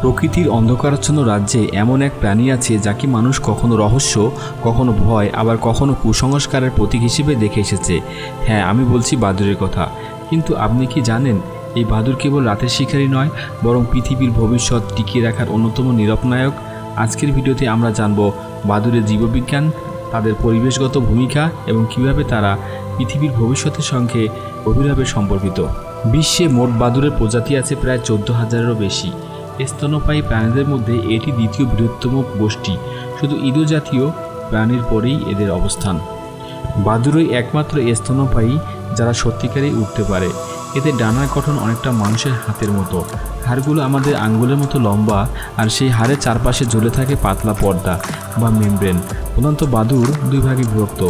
প্রকৃতির অন্ধকারাচ্ছন্ন রাজ্যে এমন এক প্রাণী আছে যাকে মানুষ কখনো রহস্য, কখনো ভয়, আবার কখনো কুসংস্কারের প্রতীক হিসেবে দেখে এসেছে। হ্যাঁ আমি বলছি বাদুরের কথা। কিন্তু আপনি কি জানেন, এই বাদুর কেবল রাতের শিকারী নয়, বরং পৃথিবীর ভবিষ্যৎ টিকিয়ে রাখার অন্যতম নিরপনায়ক আজকের ভিডিওতে আমরা জানব বাদুরের জীববিজ্ঞান, তাদের পরিবেশগত ভূমিকা এবং কীভাবে তারা পৃথিবীর ভবিষ্যতের সঙ্গে গভীরভাবে সম্পর্কিত। বিশ্বে মোট বাদুরের প্রজাতি আছে প্রায় চোদ্দ হাজারেরও বেশি। স্তন্যপায়ী প্রাণীদের মধ্যে এটি দ্বিতীয় বৃহত্তম গোষ্ঠী। শুধু ইঁদুর জাতীয় প্রাণীর পরেই এদের অবস্থান। বাদুরই একমাত্র স্তন্যপায়ী যারা সত্যিকারেই উঠতে পারে। এদের ডানার গঠন অনেকটা মানুষের হাতের মতো। হাড়গুলো আমাদের আঙ্গুলের মতো লম্বা আর সেই হাড়ের চারপাশে ঝুলে থাকে পাতলা পর্দা বা মেমব্রেন। প্রধানত বাদুর দুই ভাগে বিভক্ত।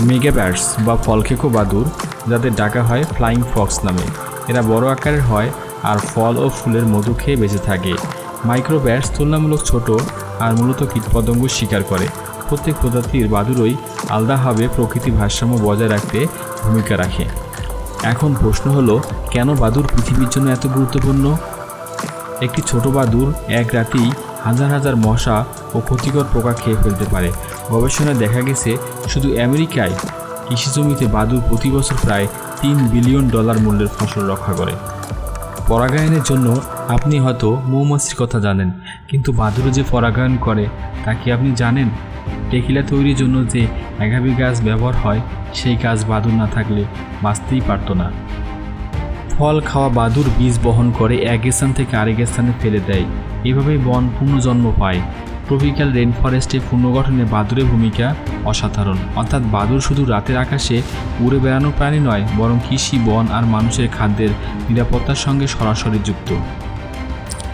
মেগাব্যাটস বা ফলখেকো বাদুর, যাদের ডাকা হয় ফ্লাইং ফক্স নামে। এরা বড় আকারের হয় আর ফল ও ফুলের মধু খেয়ে বেঁচে থাকে। মাইক্রোব্যাটস তুলনামূলক ছোট আর মূলত কীটপতঙ্গ শিকার করে। প্রত্যেক প্রজাতির বাদুরই আলাদাভাবে প্রকৃতি ভারসাম্য বজায় রাখতে ভূমিকা রাখে। এখন প্রশ্ন হলো, কেন বাদুর পৃথিবীর জন্য এত গুরুত্বপূর্ণ? একটি ছোট বাদুর এক রাতেই হাজার হাজার মশা ও ক্ষতিকর পোকা খেয়ে ফেলতে পারে। গবেষণায় দেখা গেছে, শুধু আমেরিকায় কৃষি জমিতে বাদুর প্রতি বছর প্রায় তিন বিলিয়ন ডলার মূল্যের ফসল রক্ষা করে। পরাগায়নের জন্য আপনি হয়তো মৌমাছির কথা জানেন, কিন্তু বাদুড়ে যে পরাগায়ন করে, তা কি আপনি জানেন? টেকিলা তৈরির জন্য যে এগাবি গাছ ব্যবহার হয়, সেই গাছ বাদুর না থাকলে বাঁচতেই পারত না। ফল খাওয়া বাদুর বীজ বহন করে এক স্থান থেকে আরেক স্থানে ফেলে দেয়। এভাবেই বন পুনর্জন্ম পায়। ট্রপিক্যাল রেন ফরেস্টে পুনর্গঠনে বাদুরের ভূমিকা অসাধারণ। অর্থাৎ বাদুর শুধু রাতের আকাশে উড়ে বেড়ানো প্রাণী নয়, বরং কৃষি, বন আর মানুষের খাদ্যের নিরাপত্তার সঙ্গে সরাসরি যুক্ত।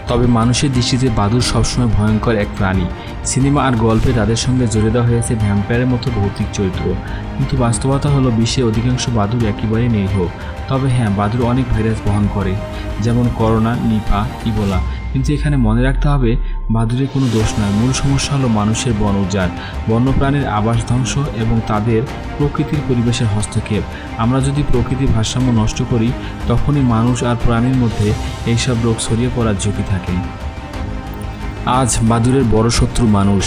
তবে মানুষের দৃষ্টিতে বাদুর সবসময় ভয়ঙ্কর এক প্রাণী। সিনেমা আর গল্পে তাদের সঙ্গে জড়িয়ে দেওয়া হয়েছে ভ্যাম্পায়ারের মতো ভৌতিক চরিত্র। কিন্তু বাস্তবতা হলো, বিশ্বের অধিকাংশ বাদুর একেবারেই নির্ভর তবে হ্যাঁ বাদুর অনেক ভাইরাস বহন করে, যেমন করোনা, নিপা, ইবোলা। কিন্তু এখানে মনে রাখতে হবে বাদুরের কোনো দোষ নয়। মূল সমস্যা হলো মানুষের বন উজাড়। বন্যপ্রাণীর আবাস ধ্বংস এবং তাদের প্রকৃতির পরিবেশের হস্তক্ষেপ। আমরা যদি প্রকৃতির ভারসাম্য নষ্ট করি, তখনই মানুষ আর প্রাণীর মধ্যে এইসব রোগ ছড়িয়ে পড়ার ঝুঁকি থাকে। আজ বাদুরের বড় শত্রু মানুষ,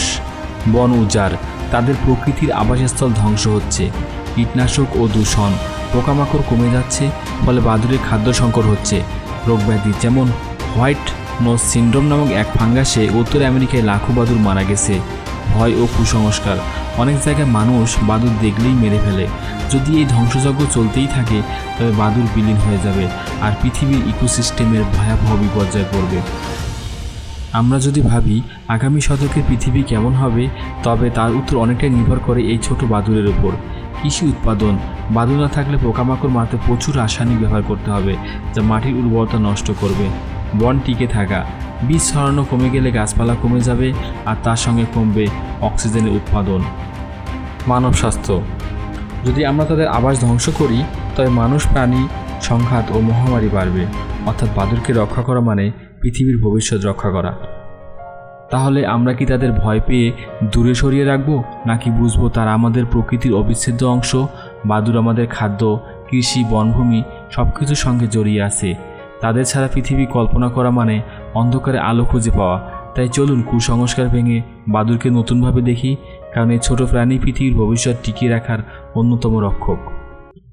বন উজাড়। তাদের প্রকৃতির আবাসস্থল ধ্বংস হচ্ছে। কীটনাশক ও দূষণ পোকামাকড় কমে যাচ্ছে, ফলে বাদুরের খাদ্য সংকট হচ্ছে। রোগব্যাধি যেমন হোয়াইট নোজ সিন্ড্রোম নামক এক ফাঙ্গাসে উত্তর আমেরিকায় লাখো বাদুর মারা গেছে। ভয় ও কুসংস্কার। অনেক জায়গায় মানুষ বাদুর দেখলেই মেরে ফেলে। যদি এই ধ্বংসযজ্ঞ চলতেই থাকে, তবে বাদুর বিলীন হয়ে যাবে আর পৃথিবীর ইকোসিস্টেমের ভয়াবহ বিপর্যয় পড়বে। আমরা যদি ভাবি, আগামী শতকের পৃথিবী কেমন হবে, তবে তার উত্তর অনেকটাই নির্ভর করে এই ছোট বাদুরের উপর। কৃষি উৎপাদন। বাদুর না থাকলে পোকামাকড় মারতে প্রচুর রাসায়নিক ব্যবহার করতে হবে, যা মাটির উর্বরতা নষ্ট করবে। বন টিকে থাকা। বীজ ছড়ানো কমে গেলে গাছপালা কমে যাবে আর তার সঙ্গে কমবে অক্সিজেনের উৎপাদন। মানব স্বাস্থ্য। যদি আমরা তাদের আবাস ধ্বংস করি, তবে মানুষ, প্রাণী, সংঘাত ও মহামারী বাড়বে। অর্থাৎ বাদুরকে রক্ষা করা মানে পৃথিবীর ভবিষ্যৎ রক্ষা করা। তাহলে আমরা কি তাদের ভয় পেয়ে দূরে সরিয়ে রাখব, নাকি বুঝব তারা আমাদের প্রকৃতির অবিচ্ছেদ্য অংশ? বাদুর আমাদের খাদ্য, কৃষি, বনভূমি সব কিছুর সঙ্গে জড়িয়ে আছে। তাদের ছাড়া পৃথিবী কল্পনা করা মানে অন্ধকারে আলো খুঁজে পাওয়া। তাই চলুন কুসংস্কার ভেঙে বাদুরকে নতুনভাবে দেখি, কারণ এই ছোট প্রাণী পৃথিবীর ভবিষ্যৎ টিকিয়ে রাখার অন্যতম রক্ষক।